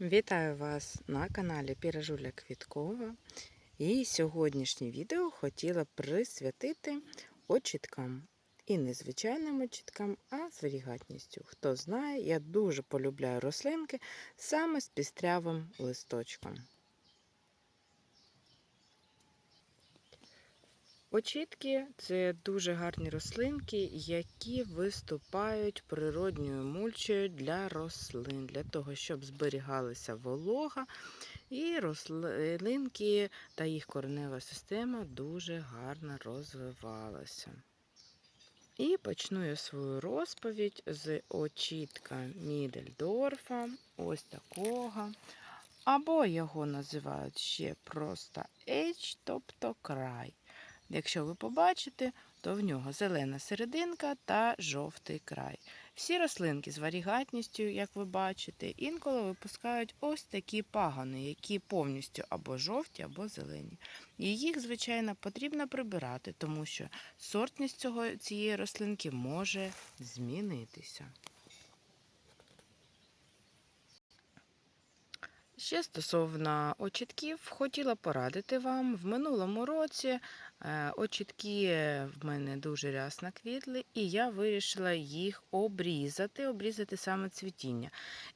Вітаю вас на каналі Піражуля Квіткова. І сьогоднішнє відео хотіла присвятити очіткам. І не звичайним очіткам, а з варігатністю. Хто знає, я дуже полюбляю рослинки саме з пістрявим листочком. Очітки це дуже гарні рослинки, які виступають природньою мульчею для рослин, для того, щоб зберігалася волога, і рослинки та їх коренева система дуже гарно розвивалася. І почну я свою розповідь з очітка Мідельдорфа, ось такого. Або його називають ще просто H, тобто край. Якщо ви побачите, то в нього зелена серединка та жовтий край. Всі рослинки з варігатністю, як ви бачите, інколи випускають ось такі пагони, які повністю або жовті, або зелені. І їх, звичайно, потрібно прибирати, тому що сортність цього, цієї рослинки може змінитися. Ще стосовно очітків, хотіла порадити вам в минулому році Очітки в мене дуже рясно квітли, і я вирішила їх обрізати, обрізати саме цвітіння.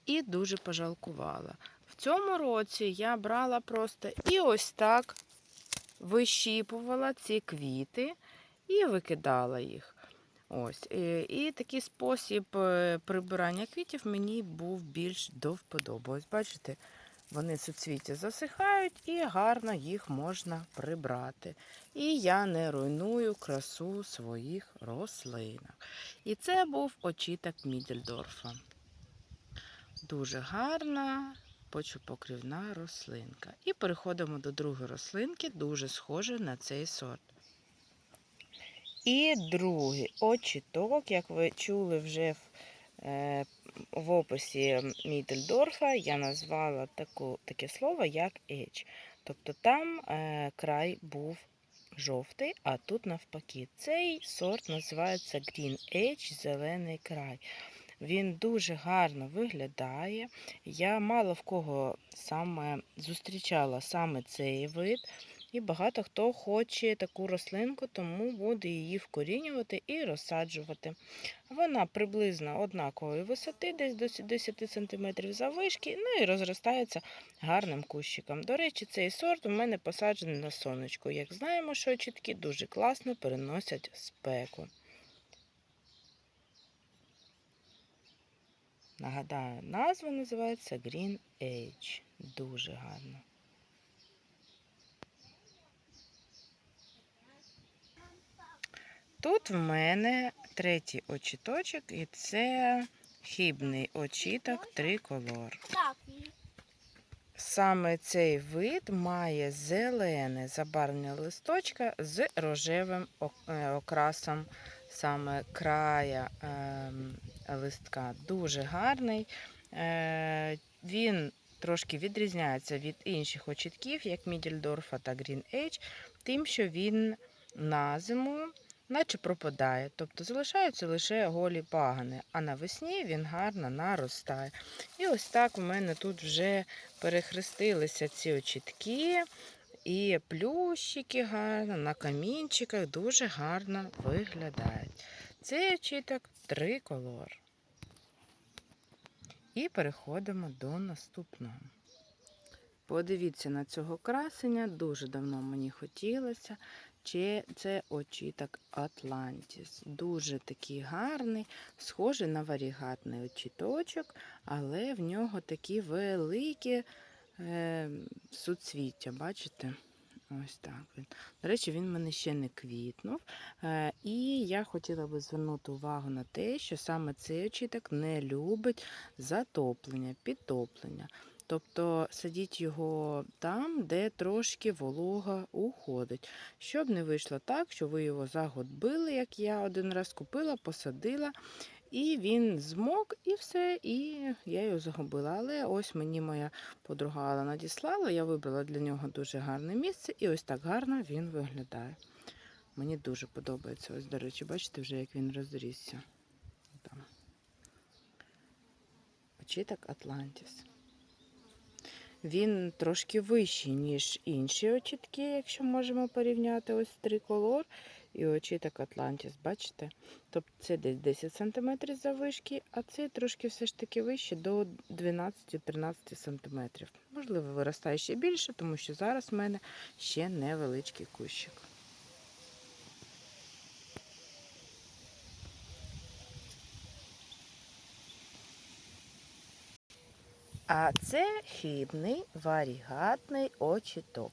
І дуже пожалкувала. В цьому році я брала просто і ось так вищіпувала ці квіти і викидала їх. Ось. е, І такий спосіб е, прибирання квітів мені був більш до вподоби. Ось бачите, вони суцвіття засихають і гарно їх можна прибрати. І я не руйную красу своїх рослинок. І це був очіток Мідельдорфа. Дуже гарна почвопокривна рослинка. І переходимо до другої рослинки, дуже схожої на цей сорт. І другий очіток, як ви чули вже в в описі Мідельдорфа я назвала таку, таке слово, як H. Тобто там е, край був жовтий, а тут навпаки. Цей сорт називається Green Edge, зелений край. Він дуже гарно виглядає. Я мало в кого саме зустрічала саме цей вид. І багато хто хоче таку рослинку, тому буде її вкорінювати і розсаджувати. Вона приблизно однакової висоти, десь до 10 см заввишки, ну і розростається гарним кущиком. До речі, цей сорт у мене посаджений на сонечку. Як знаємо, що чіткі дуже класно переносять спеку. Нагадаю, назва називається Green Age. Дуже гарно. Тут в мене третій очіточок, і це хібний очіток триколор. Саме цей вид має зелене забарвлення листочка з рожевим е, окрасом саме края ем, листка. Дуже гарний. Е, він трошки відрізняється від інших очітків, як Мідельдорфа та Green Age, тим, що він на зиму наче пропадає, тобто залишаються лише голі пагани, а навесні він гарно наростає. І ось так у мене тут вже перехрестилися ці очітки, і плющики гарно, на камінчиках дуже гарно виглядають. Цей очіток триколор. І переходимо до наступного. Подивіться на цього красення, дуже давно мені хотілося. Чи це очіток Атлантіс. Дуже такий гарний, схожий на варігатний очіточок, але в нього такі великі е, суцвіття, бачите? Ось так він. До речі, він в мене ще не квітнув. Е, і я хотіла би звернути увагу на те, що саме цей очіток не любить затоплення, підтоплення. Тобто садіть його там, де трошки волога уходить. Щоб не вийшло так, що ви його загодбили, як я один раз купила, посадила, і він змок, і все, і я його загубила. Але ось мені моя подруга Алла надіслала, я вибрала для нього дуже гарне місце, і ось так гарно він виглядає. Мені дуже подобається. Ось, до речі, бачите, вже як він розрісся. Там. Очіток Атлантіс. Він трошки вищий, ніж інші очітки, якщо можемо порівняти ось триколор і очіток Атлантіс. Бачите? Тобто це десь 10 см завишки, а цей трошки все ж таки вище до 12-13 см. Можливо, виростає ще більше, тому що зараз в мене ще невеличкий кущик. А це хибний варігатний очіток.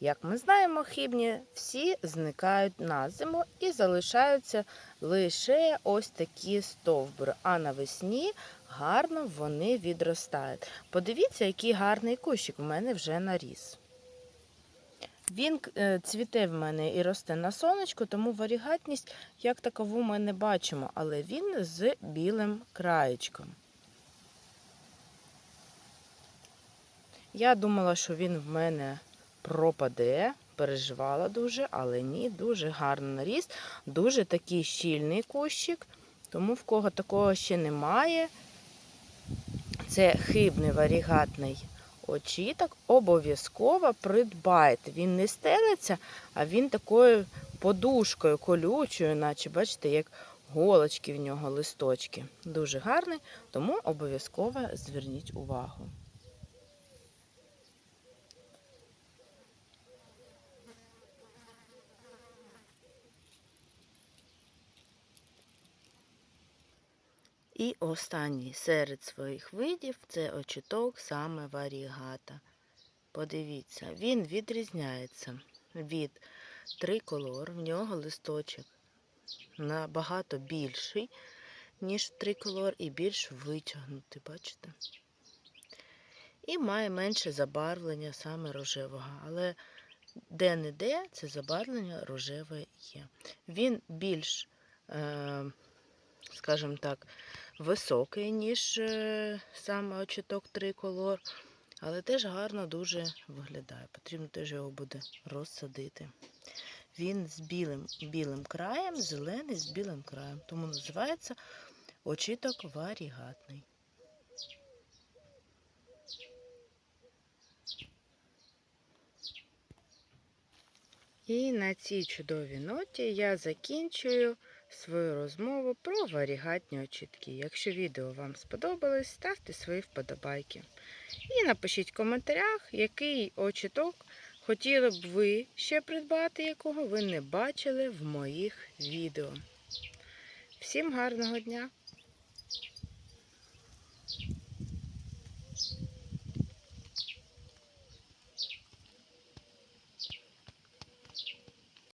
Як ми знаємо, хибні всі зникають на зиму і залишаються лише ось такі стовбури, а навесні гарно вони відростають. Подивіться, який гарний кущик в мене вже наріс. Він е, цвіте в мене і росте на сонечку, тому варігатність як такову ми не бачимо, але він з білим краєчком. Я думала, що він в мене пропаде, переживала дуже, але ні, дуже гарно наріс, дуже такий щільний кущик, тому в кого такого ще немає. Це хибний варігатний очіток, обов'язково придбайте. Він не стелиться, а він такою подушкою колючою, наче, бачите, як голочки в нього листочки. Дуже гарний, тому обов'язково зверніть увагу. І останній серед своїх видів це очіток саме варігата. Подивіться, він відрізняється від триколор, в нього листочок набагато більший, ніж триколор, і більш витягнутий, бачите? І має менше забарвлення саме рожевого, але де-не-де це забарвлення рожеве є. Він більш, е, скажімо так, високий, ніж е, саме очіток триколор, але теж гарно дуже виглядає. Потрібно теж його буде розсадити. Він з білим, білим краєм, зелений з білим краєм, тому називається очіток варігатний. І на цій чудовій ноті я закінчую свою розмову про варігатні очітки. Якщо відео вам сподобалось, ставте свої вподобайки. І напишіть в коментарях, який очіток хотіли б ви ще придбати, якого ви не бачили в моїх відео. Всім гарного дня!